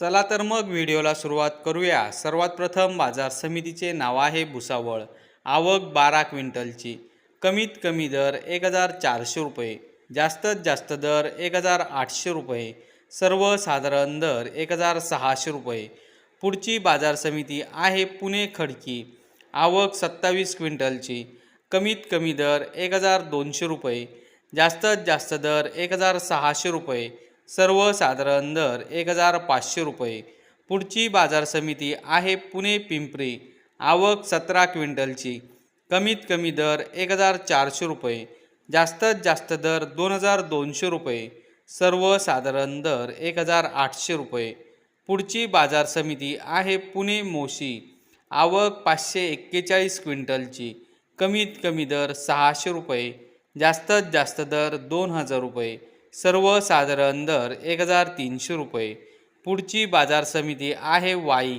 चला तर मग व्हिडिओला सुरुवात करूया. सर्वात प्रथम बाजार समितीचे नाव आहे भुसावळ. आवक बारा क्विंटलची. कमीत कमी दर एक हजार चारशे रुपये. जास्तीत जास्त दर एक हजार आठशे रुपये. सर्वसाधारण दर एक हजार सहाशे रुपये. पुढची बाजार समिती आहे पुणे खडकी. आवक सत्तावीस क्विंटलची. कमीत कमी दर एक हजार दोनशे रुपये. जास्तीत जास्त दर एक हजार सहाशे रुपये. सर्वसाधारण दर एक हजार पाचशे रुपये. पुढची बाजार समिती आहे पुणे पिंपरी. आवक सतरा क्विंटलची. कमीत कमी दर एक हजार चारशे रुपये. जास्तीत जास्त दर दोन हजार दोनशे रुपये. सर्वसाधारण दर एक हजार आठशे रुपये. पुढची बाजार समिती आहे पुणे मोशी. आवक पाचशे एक्केचाळीस क्विंटलची. कमीत कमी दर सहाशे रुपये. जास्तीत जास्त दर दोन हजार रुपये. सर्वसाधारण दर एक हजार तीनशे रुपये. पुढची बाजार समिती आहे वाई.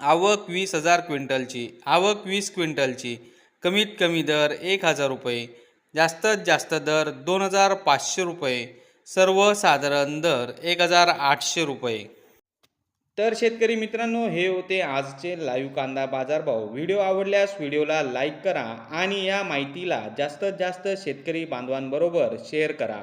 आवक वीस हजार क्विंटलची आवक वीस क्विंटलची. कमीत कमी दर एक हजार रुपये. जास्तीत जास्त दर दोन हजार पाचशे रुपये. सर्वसाधारण दर एक हजार आठशे रुपये. तर शेतकरी मित्रांनो हे होते आजचे लाईव्ह कांदा बाजारभाव. व्हिडिओ आवडल्यास व्हिडिओला लाईक करा आणि या माहितीला जास्तीत जास्त शेतकरी बांधवांबरोबर शेअर करा.